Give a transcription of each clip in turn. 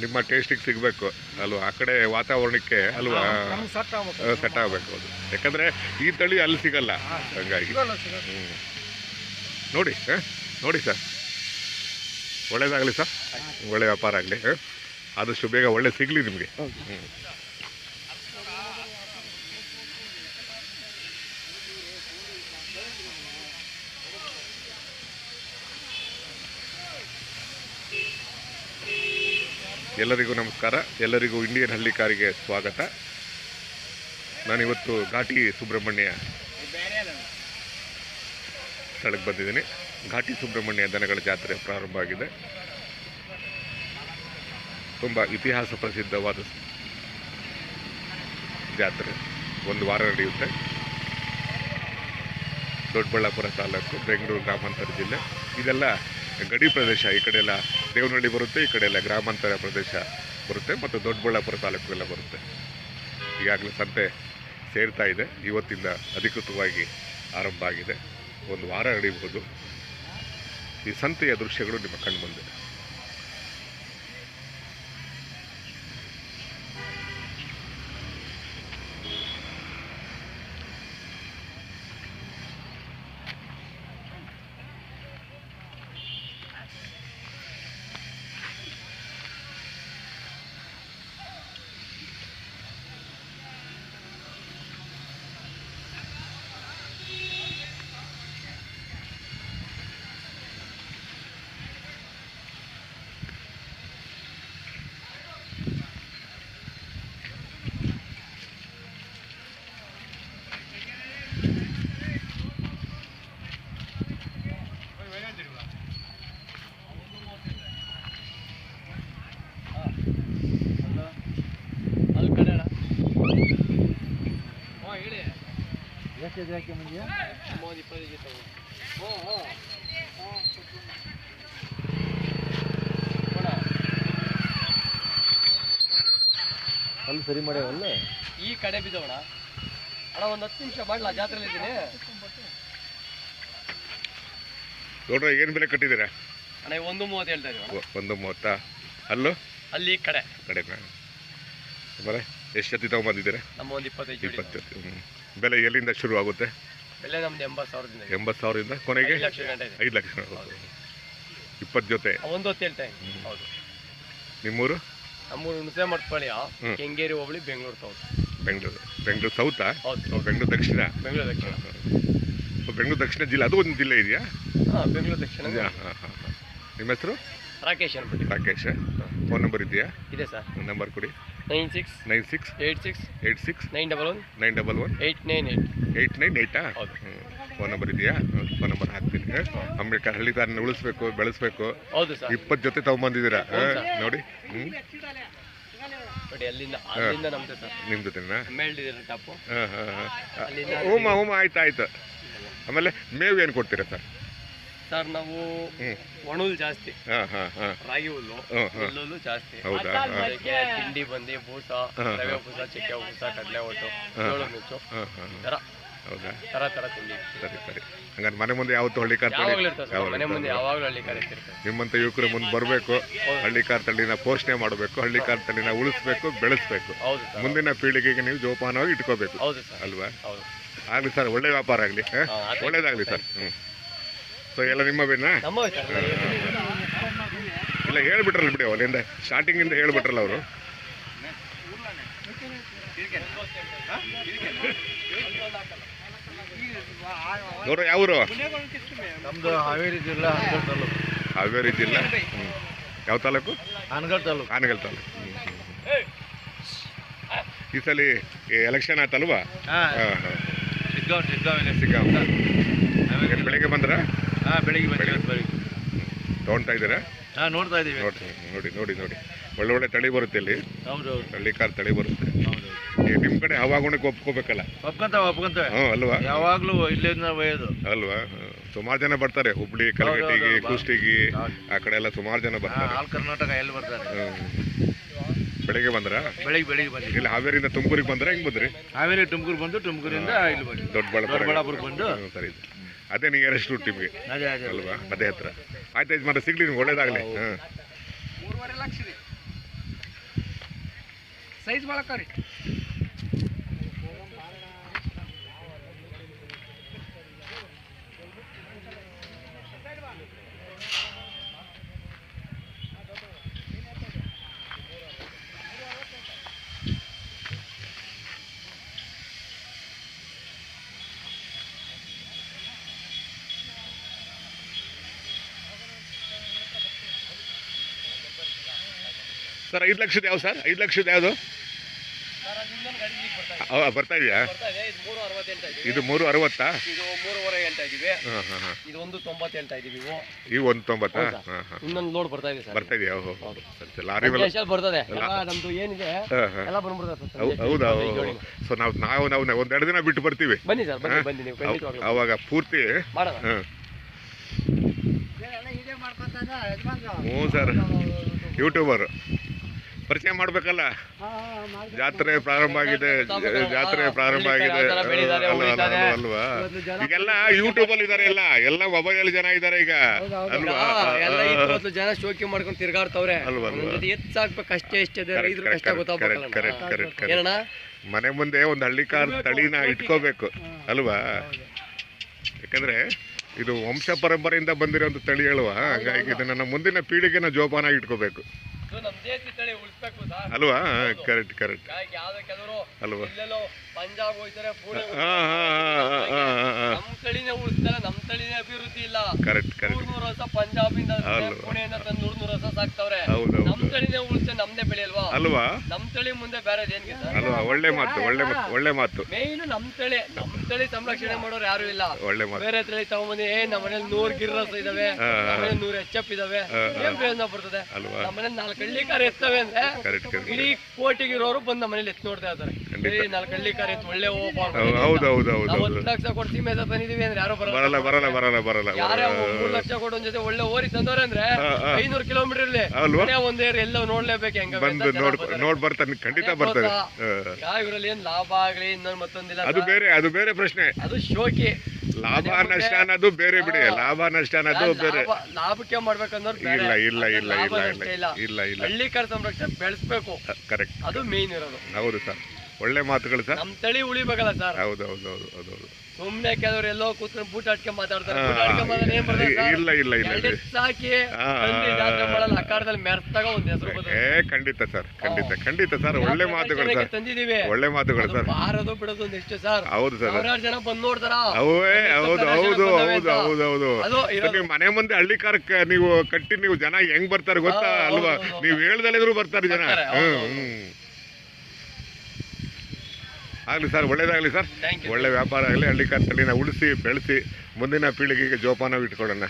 ನಿಮ್ಮ ಟೇಸ್ಟಿಗೆ ಸಿಗಬೇಕು. ಅಲ್ವಾ? ಆ ಕಡೆ ವಾತಾವರಣಕ್ಕೆ ಅಲ್ವಾ? ಸೆಟ್ ಆಗಬೇಕು. ಅದು. ಯಾಕಂದರೆ ಈ ತಳಿ ಅಲ್ಲಿ ಸಿಗಲ್ಲ. ಹಂಗಾಗಿ. ನೋಡಿ ಹಾಂ ನೋಡಿ ಸರ್. ಒಳ್ಳೇದಾಗಲಿ ಸರ್. ಒಳ್ಳೆ ವ್ಯಾಪಾರ ಆಗಲಿ ಆದಷ್ಟು ಬೇಗ ಒಳ್ಳೆ ಸಿಗಲಿ ನಿಮಗೆ. ಹ್ಞೂ ಎಲ್ಲರಿಗೂ ನಮಸ್ಕಾರ. ಎಲ್ಲರಿಗೂ ಇಂಡಿಯನ್ ಹಳ್ಳಿ ಕಾರಿಗೆ ಸ್ವಾಗತ. ನಾನಿವತ್ತು ಘಾಟಿ ಸುಬ್ರಹ್ಮಣ್ಯ ಸ್ಥಳಕ್ಕೆ ಬಂದಿದ್ದೀನಿ. ಘಾಟಿ ಸುಬ್ರಹ್ಮಣ್ಯ ದನಗಳ ಜಾತ್ರೆ ಪ್ರಾರಂಭ ಆಗಿದೆ. ತುಂಬ ಇತಿಹಾಸ ಪ್ರಸಿದ್ಧವಾದ ಜಾತ್ರೆ. ಒಂದು ವಾರ ನಡೆಯುತ್ತೆ. ದೊಡ್ಡಬಳ್ಳಾಪುರ ತಾಲೂಕು ಬೆಂಗಳೂರು ಗ್ರಾಮಾಂತರ ಜಿಲ್ಲೆ. ಇದೆಲ್ಲ ಗಡಿ ಪ್ರದೇಶ, ಈ ಕಡೆ ಎಲ್ಲ ದೇವನಹಳ್ಳಿ ಬರುತ್ತೆ, ಈ ಕಡೆ ಎಲ್ಲ ಗ್ರಾಮಾಂತರ ಪ್ರದೇಶ ಬರುತ್ತೆ ಮತ್ತು ದೊಡ್ಡಬಳ್ಳಾಪುರ ತಾಲೂಕು ಎಲ್ಲ ಬರುತ್ತೆ. ಈಗಾಗಲೇ ಸಂತೆ ಸೇರ್ತಾ ಇದೆ. ಇವತ್ತಿಂದ ಅಧಿಕೃತವಾಗಿ ಆರಂಭ ಆಗಿದೆ. ಒಂದು ವಾರ ನಡೆಯಬಹುದು. ಈ ಸಂತೆಯ ದೃಶ್ಯಗಳು ನಿಮ್ಮ ಕಣ್ಣು ಮುಂದೆ ಅಲ್ಲಿ ಕಡೆ ಹೇಳಿ ಎಷ್ಟು ಯಾಕೆ ಮುಂದೆ ಮೂವತ್ತು ಇಪ್ಪತ್ತೈದು ತಗೋ ಹ್ಞೂ ಹ್ಞೂ ಅಲ್ಲಿ ಸರಿ ಮಾಡ್ಯಾವಲ್ಲ ಈ ಕಡೆ ಬಿದ್ದವಣ ಅಣ್ಣ ಒಂದು ಹತ್ತು ನಿಮಿಷ ಮಾಡ್ಲಾ? ಜಾತ್ರೆಲಿ ಇದ್ದೀನಿ. ನೋಡ್ರಿ ಏನು ಬೆಲೆ ಕಟ್ಟಿದ್ದೀರಾ? ಅಣ್ಣ ಒಂದು ಮೂವತ್ತು ಹೇಳ್ತಾ ಇದೀವಿ ಒಂದು ಮೂವತ್ತ? ಅಲ್ಲೂ? ಅಲ್ಲಿ ಕಡೆ. ಕಡೆ ಕಡೆನಾ ಬರೇ ಎಷ್ಟು ಜೊತೆ ತಗೊಂಡ್ಬಂದಿದ್ದೀರಾ ನಮ್ಮ ಒಂದು ಇಪ್ಪತ್ತೈದು ಇಪ್ಪತ್ತು ಹ್ಞೂ ಬೆಲೆ ಎಲ್ಲಿಂದ ಶುರು ಆಗುತ್ತೆ? ಬೆಲೆ ನಮ್ದು ಎಂಬತ್ತು ಸಾವಿರದಿಂದ ಇದೆ. ಎಂಬತ್ತು ಸಾವಿರದಿಂದ ಕೊನೆಗೆ? ಐದು ಲಕ್ಷ ಗಂಟೆ ಇದೆ. ಐದು ಲಕ್ಷ ಇಪ್ಪತ್ತು ಜೊತೆ. ಒಂದು ಹೊತ್ತು ಹೇಳ್ತಾ ಇದ್ದೀನಿ. ಹೌದು. ನಿಮ್ಮೂರು? ನಮ್ಮೂರು ಹುಣಸೆ ಮಟ್ಪಳ್ಳಿಯ ಹ್ಮ್. ಕೆಂಗೇರಿ ಹೋಬಳಿ ಬೆಂಗಳೂರು ಸೌತ್ ಬೆಂಗಳೂರು. ಬೆಂಗಳೂರು ಸೌತಾ ಹೌದು. ಬೆಂಗಳೂರು ದಕ್ಷಿಣ. ಬೆಂಗಳೂರು ದಕ್ಷಿಣ. ಬೆಂಗಳೂರು ದಕ್ಷಿಣ ಜಿಲ್ಲೆ ಅದು ಒಂದು ಜಿಲ್ಲೆ ಇದೆಯಾ? ಹಾಂ ಬೆಂಗಳೂರು ದಕ್ಷಿಣ ಹಾಂ ಹಾಂ ನಿಮ್ಮ ಹೆಸರು? ರಾಕೇಶ್ ಅನ್ಬಿಟ್ಟು ರಾಕೇಶ್. ಫೋನ್ ನಂಬರ್ ಇದೆಯಾ? ಇದೆ ಸರ್. ನಂಬರ್ ಕೊಡಿ. Nine six nine six eight six eight six nine double one nine double one eight nine eight eight nine ಏಯ್ಟಾ ಹೌದು. ಫೋನ್ ನಂಬರ್ ಇದೆಯಾ? ಫೋನ್ ನಂಬರ್ ಹಾಕ್ತೀನಿ. ಅಂಬೇಡ್ಕರ್ ಹಳ್ಳಿ ತಾರನ್ನ ಉಳಿಸ್ಬೇಕು ಬೆಳೆಸ್ಬೇಕು. ಹೌದು ಸರ್. ಇಪ್ಪತ್ತು ಜೊತೆ ತಗೊಂಬಂದಿದ್ದೀರಾ? ನೋಡಿ. ಹ್ಞೂ ನಿಮ್ಮ ಜೊತೆನಾ? ಹಾಂ ಹಾಂ ಹಾಂ. ಹೋಮ ಹೋಮ ಆಯ್ತು ಆಯ್ತು. ಆಮೇಲೆ ಮೇವು ಏನು ಕೊಡ್ತೀರಾ ಸರ್? ಸರ್ ನಾವು ಹ್ಞೂ ಒಣಹುಲ್ ಜಾಸ್ತಿ. ಹಾಂ ಹಾಂ ಹಾಂ. ರಾಗಿ ಹುಲ್ಲು. ಹುಲ್ಲು ಜಾಸ್ತಿ. ತಿಂಡಿ ಬಂದಿ ಬೂಸ ರವೆ ಬೂಸ ಚಿಕ್ಕ ಬೂಸ ಕಡಲೆ ಒಟ್ಟು. ಜೋಳ ನುಚ್ಚು ಹಾಂ ಹಾಂ ಈ ಥರ ಹೌದಾ? ತರ ತರ ತಿಂಡಿ. ಸರಿ ಸರಿ. ಹಂಗಾರೆ ಮನೆ ಮುಂದೆ ಯಾವತ್ತು ಹಳ್ಳಿ ಕಾರ್ ಮನೆ ಮುಂದೆ ಯಾವಾಗಲೂ ಹಳ್ಳಿ ಕರೀತಿರ್ತಾರೆ ನಿಮ್ಮಂತ ಯುವಕರು ಮುಂದೆ ಬರಬೇಕು ಹಳ್ಳಿ ಕಾರ್ ತಳಿನ ಪೋಷಣೆ ಮಾಡಬೇಕು ಹಳ್ಳಿ ಕಾರ್ ತಳಿನ ಉಳಿಸ್ಬೇಕು ಬೆಳೆಸ್ಬೇಕು. ಹೌದು ಸರ್ ಮುಂದಿನ ಪೀಳಿಗೆಗೆ ನೀವು ಜೋಪಾನವಾಗಿ ಇಟ್ಕೋಬೇಕು. ಹೌದು ಸರ್ ಅಲ್ವಾ? ಆಗ್ಲಿ ಆಗಲಿ ಸರ್ ಒಳ್ಳೆ ವ್ಯಾಪಾರ ಆಗಲಿ ಒಳ್ಳೇದಾಗ್ಲಿ ಒಳ್ಳೇದಾಗಲಿ ಸರ್. ಹ್ಞೂ ಸೊ ಎಲ್ಲ ನಿಮ್ಮ ಬೇನಾ ನಮ್ಮ ಇಲ್ಲ ಹೇಳ್ಬಿಟ್ರಲ್ಲ ಬಿಡಿ ಅಲ್ಲಿಂದ ಸ್ಟಾರ್ಟಿಂಗಿಂದ ಹೇಳ್ಬಿಟ್ರಲ್ಲ ಅವರು. ಗೌರವ ಯಾವರು ನಮ್ದು ಹಾವೇರಿ ಜಿಲ್ಲಾ ಹನಗಲ್ ತಾಲೂಕು. ಹಾವೇರಿ ಜಿಲ್ಲಾ. ಯಾವ ತಾಲೂಕು? ಆನಗಲ್ ತಾಲೂಕು. ಆನಗಲ್ ತಾಲೂಕು. ಈ ಸಲ ಎಲೆಕ್ಷನ್ ಆಯ್ತಲ್ವಾ ಹಾಂ. ಹಾಂ ಸಿಗ್ಗಾವ್ ಸಿಗ್ಗಾಂವ್ ಸಿಗ್ಗಾಂವ್. ಬೆಳಿಗ್ಗೆ ಬಂದ್ರ? ಹಾಂ ಬೆಳಿಗ್ಗೆ ಬಂದಿರೋದು ಬೆಳಿಗ್ಗೆ. ತೊಗೊಳ್ತಾ ಇದ್ದೀರಾ? ಹಾಂ ನೋಡ್ತಾ ಇದ್ದೀವಿ. ನೋಡಿ ನೋಡಿ ನೋಡಿ ನೋಡಿ. ಒಳ್ಳೆ ಒಳ್ಳೆ ತಳಿ ಬರುತ್ತೆ ಇಲ್ಲಿ. ಹೌದು ಹೌದು. ಹಳ್ಳಿ ಕಾರ್ ತಳಿ ಬರುತ್ತೆ. ಹೌದು ಈ ನಿಮ್ಮ ಕಡೆ ಹವಾಗುಣಕ್ಕೆ ಒಪ್ಕೋಬೇಕಲ್ಲ? ಒಪ್ಕೊಂತಾವೆ ಒಪ್ಕೊಂತಾವೆ. ಹ್ಞೂ ಅಲ್ವಾ? ಯಾವಾಗಲೂ ಇಲ್ಲಿಂದ ಒಯ್ಯೋದು. ಅಲ್ವಾ? ಸುಮಾರು ಜನ ಬರ್ತಾರೆ ಹುಬ್ಳಿ ಕಲಗಟ್ಟಿಗೆ ಕುಷ್ಟಿಗೆ ಆ ಕಡೆ ಎಲ್ಲ ಸುಮಾರು ಜನ ಬರ್ತಾರೆ. ಆಲ್ ಕರ್ನಾಟಕ ಎಲ್ಲಿ ಬರ್ತಾರೆ? ಹ್ಮ್. ಬೆಳಿಗ್ಗೆ ಬಂದ್ರ? ಬೆಳಿಗ್ಗೆ ಬೆಳಿಗ್ಗೆ ಬಂದಿವಿ. ಇಲ್ಲಿ ಹಾವೇರಿಯಿಂದ ತುಮಕೂರಿಗೆ ಬಂದ್ರೆ? ಹೆಂಗ್ ಬಂದ್ರಿ? ಹಾವೇರಿ ತುಮಕೂರು ಬಂದು ತುಮಕೂರಿಂದ ಇಲ್ಲಿ ಬಂದ್ರಿ ದೊಡ್ಡಬಳ್ಳಾಪುರ ದೊಡ್ಡಬಳ್ಳಾಪುರಕ್ಕೆ ಬಂದು. ಹ್ಮ್, ಸರಿ. ಅದೇ ನಿಯರೆಸ್ಟ್ ರೂಟ್ ನಿಮಗೆ ಅಲ್ವಾ? ಅದೇ ಹತ್ರ. ಆಯ್ತು ಆಯ್ತು ಮತ್ತೆ ಸಿಗ್ಲಿ ನಿಮ್ಗೆ ಒಳ್ಳೇದಾಗಲಿ. ಹಾಂ ಸೈಜ್ ಭಾಳ ಸರ್ ಐದು ಲಕ್ಷದ ಯಾವ ಸರ್? ಐದು ಲಕ್ಷದ ಯಾವುದು? ಬರ್ತಾ ಇದೆ ಅವ ಬರ್ತಾ ಇದೆಯಾ? ಇದು ಮೂರು ಅರವತ್ತು? ಹಾಂ ಹಾಂ ಹಾಂ. ಇದು ಒಂದು ತೊಂಬತ್ತು? ಹೇಳ್ತಾ ಇದೀವಿ ಇವು ಇವು ಒಂದು ತೊಂಬತ್ತಾ ಹಾಂ ಹಾಂ. ಇನ್ನೊಂದು ಲೋಡ್ ಬರ್ತಾ ಇದೆ ಸರ್. ಬರ್ತಾ ಇದೆಯಾ? ಓಹೋ ಹೌದು. ಸರಿ ಸರಿ. ಲಾರಿ ಮೇಲೆ ಎಷ್ಟೆಲ್ಲ ಬರ್ತದೆ. ಎಲ್ಲ ನಮ್ದು ಏನಿದೆ? ಹಾಂ ಹಾಂ. ಎಲ್ಲ ಬಂದ್ಬಿಡ್ತದೆ ಸರ್. ಹೌ- ಸಂಜೆ ಹೌದಾ ಸೊ ನಾವು ನಾವು ನಾವು ಒಂದೆರಡು ದಿನ ಬಿಟ್ಟು ಬರ್ತೀವಿ. ಬನ್ನಿ ಸರ್ ಬನ್ನಿ ಬನ್ನಿ ನೀವು. ಅವ್- ಖಂಡಿತವಾಗ್ಲೂ. ಅವಾಗ ಪೂರ್ತಿ ಮಾಡೋಣ ಹಾಂ. ಹ್ಞೂ ಸರ್. ಯೂಟ್ಯೂಬರ್ ಪರಿಚಯ ಮಾಡ್ಬೇಕಲ್ಲ? ಜಾತ್ರೆ ಪ್ರಾರಂಭ ಆಗಿದೆ ಜಾತ್ರೆ ಪ್ರಾರಂಭ ಆಗಿದೆ. ಅಲ್ವಾ, ಈಗೆಲ್ಲ ಯೂಟ್ಯೂಬ್ ಅಲ್ಲಿ ಇದಾರೆ ಎಲ್ಲ. ಎಲ್ಲ ಮೊಬೈಲ್ ಜನ ಇದಾರೆ ಈಗ. ಅಲ್ವಾ? ಎಲ್ಲ ಜನ ಶೋಕಿ ಮಾಡ್ಕೊಂಡು ತಿರ್ಗಾಡ್ತವ್ರೆ. ಅಲ್ವಾ, ಇಷ್ಟೇ ಕಷ್ಟ ಗೊತ್ತಾಗ್ಬೇಕಲ್ಲ. ಏನಣ್ಣ? ಮನೆ ಮುಂದೆ ಒಂದು ಹಳ್ಳಿಕಾರ್ ತಳಿನ ಇಟ್ಕೋಬೇಕು. ಅಲ್ವಾ? ಯಾಕಂದ್ರೆ ಇದು ವಂಶ ಪರಂಪರೆಯಿಂದ ಬಂದಿರೋ ಒಂದು ತಳಿ ಹೇಳುವ ಹಾಗಾಗಿ ಇದನ್ನ ನನ್ನ ಮುಂದಿನ ಪೀಳಿಗೆನ ಜೋಪಾನ ಇಟ್ಕೋಬೇಕು. ಅಲ್ವಾ? ಕರೆಕ್ಟ್ ಕರೆಕ್ಟ್ ಅಲ್ವಾ? ಪಂಜಾಬ್ ಹೋಗ್ತಾರೆ ಪುಣೆ ಹಾ ಹಾ ಹಾ ಹಾ ಹಾ ನಮ್ ತಳಿನೇ ಉಳಿಸ್ತಾರೆ ನಮ್ ತಳಿನೇ ಅಭಿವೃದ್ಧಿ ಇಲ್ಲ. ಕರೆಕ್ಟ್ ಕರೆಕ್ಟ್ ವರ್ಷ ಪಂಜಾಬಿಂದ. ಪುಣೆಯಿಂದ ತಂದು ವರ್ಷ ಸಾಕ್ತವ್ರೆ. ನಮ್ ತಳಿನೇ ಉಳಿಸ್ತೆ ನಮ್ದೇ ಬೆಳೆ ಅಲ್ವಾ? ಅಲ್ವಾ ನಮ್ ತಳಿ ಮುಂದೆ ಬೇರೆ ಏನ್ಗೆ ಸರ್ ಅಲ್ವಾ? ಒಳ್ಳೆ ಮಾತು ಒಳ್ಳೆ ಮಾತು ಒಳ್ಳೆ ಮಾತು. ಮೇಯ್ನು ನಮ್ ತಳಿ ನಮ್ ತಳಿ ಸಂರಕ್ಷಣೆ ಮಾಡೋರು ಯಾರು ಇಲ್ಲ. ಒಳ್ಳೆ ಮಾತು. ಬೇರೆ ತಳಿ ತಗೊಂಬಂದು ಏ ನಮ್ಮ ಮನೇಲಿ ನೂರ್ ಗಿರ್ರಸ್ ಇದಾವೆ. ನಮ್ಮ ಮನೇಲಿ ನೂರ್ ಎಚ್ ಎಫ್ ಇದಾವೆ. ಏನ್ ಪ್ರಯೋಜನ ಬರ್ತದೆ ಅಲ್ವಾ? ನಮ್ಮ ಮನೇಲಿ ನಾಲ್ಕು ಹಳ್ಳಿ ಕಾರ್ ಎತ್ತವೆ ಅಂದ್ರೆ ಕರೆಕ್ಟ್ ಕರೆಕ್ಟ್ ಇಡೀ ಕೋಟಿಗಿರೋರು ಬಂದು ನಮ್ಮ ಮನೇಲಿ ಎತ್ ನೋಡ್ತಾ ಇರ್ತಾರೆ ಖಂಡಿತ. ಹೌದು ಹೌದು ಹೌದು ಹೌದು ಲಕ್ಷ ಕೊಟ್ಟು ಸೀಮೆ ತಂದಿದೀವಿ ಅಂದ್ರೆ ಯಾರು ಬರಲ್ಲ. ಬರಲ್ಲ ಬರಲ್ಲ ಬರಲ್ಲ ಬರಲ್ಲ ಯಾರೇ ಬರಲ್ಲ. ಲಕ್ಷ ಒಂದ್ ಜೊತೆ ಒಳ್ಳೆ ಓರಿ ತಂದವ್ರೆ ಅಂದ್ರೆ. ಐನೂರು ಕಿಲೋಮೀಟರ್ ಇರ್ಲಿ. ಅಲ್ವಾ? ಒಂದೇ ಎಲ್ಲ ನೋಡ್ಲೇಬೇಕು ಹೆಂಗ ಬಂದು ನೋಡ್ ನೋಡ್ ಬರ್ತಾನೆ ಖಂಡಿತ ಬರ್ತಾನೆ. ಇವ್ರಲ್ಲಿ ಏನ್ ಲಾಭ ಆಗ್ಲಿ ಇನ್ನೊಂದು ಮತ್ತೊಂದಿಲ್ಲ ಅದು ಬೇರೆ ಅದು ಬೇರೆ ಪ್ರಶ್ನೆ. ಅದು ಶೋಕಿ. ಲಾಭ ನಷ್ಟ ಅನ್ನೋದು ಬೇರೆ ಬಿಡಿ ಲಾಭ ನಷ್ಟ ಅನ್ನೋದು ನಾನ್ ಬೇರೆ. ಲಾಭಕ್ಕೆ ಮಾಡ್ಬೇಕಂದ್ರೆ. ಇಲ್ಲ ಇಲ್ಲ ಇಲ್ಲ ಇಲ್ಲ ಇಲ್ಲ ಇಲ್ಲ. ಇಲ್ಲ ಹಳ್ಳಿ ಕರ್ ಸಂರಕ್ಷಣೆ ಬೆಳೆಸ್ಬೇಕು. ಕರೆಕ್ಟ್ ಅದು ಮೇನ್ ಇರೋದು. ಹೌದು ಸರ್. ಒಳ್ಳೆ ಮಾತುಗಳು ಸರ್. ನಮ್ಮ ತಳಿ ಉಳಿಬೇಕಲ್ಲ ಸರ್. ಹೌದು ಹೌದು ಹೌದು ಹೌದು ಹೌದು. ಸುಮ್ಮನೆ ಕೆಲವರು ಎಲ್ಲೋ ಕೂತ್ಕೊಂಡು ಬೂಟ್ ಆಟ್ಕೆ ಮಾತಾಡ್ತಾರೆ. ಹಾ, ಬೂಟ್ ಆಟ್ಕೆ ಮಾತಾಡಿ ಏನ್ ಬರ್ತದೆ ಸರ್? ಇಲ್ಲ ಇಲ್ಲ ಇಲ್ಲ ಸಾಕಿ ತಂದು ಜಾತ್ರೆ ಮಾಡಲ್ಲ ಅಖಾಡದಲ್ಲಿ ಮೆರ್ತಾಗ ಒಂದ್ ಹೆಸರು ಏ ಖಂಡಿತ ಸರ್ ಖಂಡಿತ ಖಂಡಿತ ಸರ್. ಒಳ್ಳೆ ಮಾತುಗಳು ಸರ್. ತಂದಿದೀವಿ ಒಳ್ಳೆ ಮಾತುಗಳು ಸರ್. ಬಾರದು ಬಿಡೋದು ಒಂದ್ ಎಷ್ಟು ಸರ್. ಹೌದು ಸರ್. ಸಾವಿರಾರು ಜನ ಬಂದ್ ನೋಡ್ತಾರ. ಅವೇ ಹೌದು ಹೌದು ಹೌದು. ಹೌದು ಹೌದು. ಅದು ಸರ್, ಇರೋದು. ನೀವು ಮನೆ ಮುಂದೆ ಹಳ್ಳಿ ಕಾರಕ್ಕೆ ನೀವು ಕಟ್ಟಿ ನೀವು ಜನ ಹೆಂಗ್ ಬರ್ತಾರೆ ಗೊತ್ತಾ ಅಲ್ವಾ. ನೀವು ಹೇಳ್ದಲ್ಲಿದ್ರು ಬರ್ತಾರೆ ಜನ. ಬರ್ತಾರೆ, ಹೌದು, ಹ್ಮ್ ಹೌದು. ಹ್ಮ್. ಆಗ್ಲಿ ಸರ್ ಒಳ್ಳೇದಾಗಲಿ ಸರ್. ಒಳ್ಳೆ ವ್ಯಾಪಾರ ಆಗಲಿ ಹಳ್ಳಿ ಕಾರ್ ತಳಿನ ಉಳಿಸಿ ಬೆಳೆಸಿ ಮುಂದಿನ ಪೀಳಿಗೆಗೆ ಜೋಪಾನ ಇಟ್ಕೊಳ್ಳೋಣ.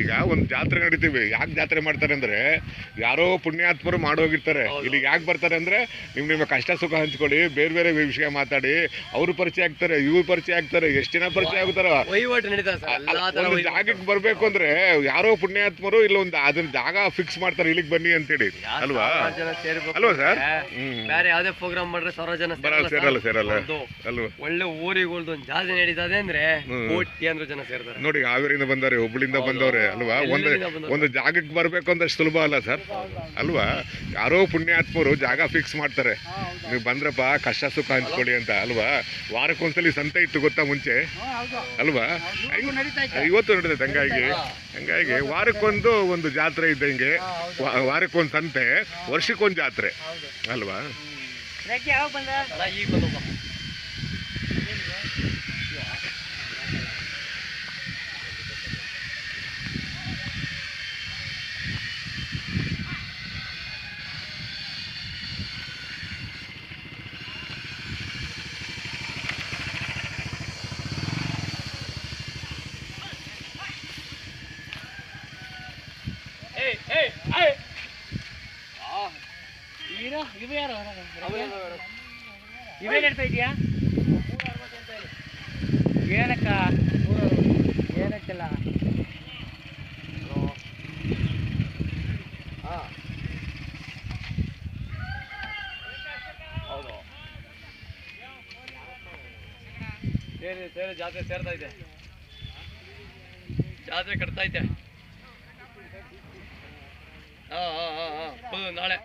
ಈಗ ಒಂದು ಜಾತ್ರೆ ನಡೀತೀವಿ. ಯಾಕೆ ಜಾತ್ರೆ ಮಾಡ್ತಾರೆ ಅಂದ್ರೆ ಯಾರೋ ಪುಣ್ಯಾತ್ಮರು ಮಾಡೋಗಿರ್ತಾರೆ. ಇಲ್ಲಿಗೆ ಇಲ್ಲಿ ಯಾಕೆ ಬರ್ತಾರೆ ಅಂದ್ರೆ ನಿಮ್ ನಿಮ್ಮ ಕಷ್ಟ ಸುಖ ಹಂಚ್ಕೊಳ್ಳಿ ಬೇರೆ ಬೇರೆ ವಿಷಯ ಮಾತಾಡಿ ಅವ್ರು ಪರಿಚಯ ಆಗ್ತಾರೆ ಇವ್ರು ಪರಿಚಯ ಆಗ್ತಾರೆ ಎಷ್ಟು ಜನ ಪರಿಚಯ ಆಗುತ್ತಾರ? ಜಾಗಕ್ಕೆ ಬರ್ಬೇಕು ಅಂದ್ರೆ ಯಾರೋ ಪುಣ್ಯಾತ್ಮರು ಇಲ್ಲ ಒಂದು ಅದನ್ನ ಜಾಗ ಫಿಕ್ಸ್ ಮಾಡ್ತಾರೆ ಇಲ್ಲಿಗೆ ಬನ್ನಿ ಅಂತೇಳಿ. ಅಲ್ವಾ? ಅಲ್ವಾ ಸರ್? ಬೇರೆ ಯಾವ್ದೇ ಪ್ರೋಗ್ರಾಮ್ ಮಾಡ್ರೆ ಸಾವಿರ ಜನ ಬರಲ್ಲ ಸೇರಲ್ಲ ಸೇರಲ್ಲ ಅಲ್ವಾ? ಒಳ್ಳೆ ಊರಿಗೆ ಒಂದು ಜಾತ್ರೆ ನಡೀತದೆ ಅಂದ್ರೆ ಕೋಟಿ ಅಂದ್ರೆ ಜನ ಸೇರ್ತಾರೆ. ನೋಡಿ ಹಾವೇರಿಯಿಂದ ಬಂದವ್ರೆ ಹುಬ್ಳಿಂದ ಬಂದವ್ರೆ. ಅಲ್ವಾ? ಒಂದು ಒಂದು ಜಾಗಕ್ಕೆ ಬರಬೇಕು ಅಂದ್ರೆ ಸುಲಭ ಅಲ್ಲ ಸರ್? ಅಲ್ವಾ? ಯಾರೋ ಪುಣ್ಯಾತ್ಮರು ಜಾಗ ಫಿಕ್ಸ್ ಮಾಡ್ತಾರೆ. ನೀವು ಬಂದ್ರಪ್ಪ ಕಷ್ಟ ಸುಖ ಹಂಚ್ಕೊಳ್ಳಿ ಅಂತ ಅಲ್ವಾ? ವಾರಕ್ಕೊಂದ್ಸಲಿ ಸಂತೆ ಇತ್ತು ಗೊತ್ತಾ ಮುಂಚೆ? ಅಲ್ವಾ? ಇವತ್ತು ನಡೀತೈತೆ ಹಂಗಾಗಿ ಹಂಗಾಗಿ ವಾರಕ್ಕೊಂದು ಒಂದು ಜಾತ್ರೆ ಇದ್ದಂಗೆ ವಾರಕ್ಕೊಂದು ಸಂತೆ ವರ್ಷಕ್ಕೊಂದು ಜಾತ್ರೆ. ಅಲ್ವಾ? ಇವೇನ್ ಹೇಳ್ತಾ ಇದೀಯಾ ಏನಕ್ಕ? ಏನಕ್ಕೆಲ್ಲ? ಹೌದು. ಸೇರಿ ಸೇರಿ ಜಾತ್ರೆ ಸೇರ್ತಾ ಇದೆ. ಜಾತ್ರೆ ಕಟ್ತಾ ಐತೆ 啊啊啊啊！不用拿来。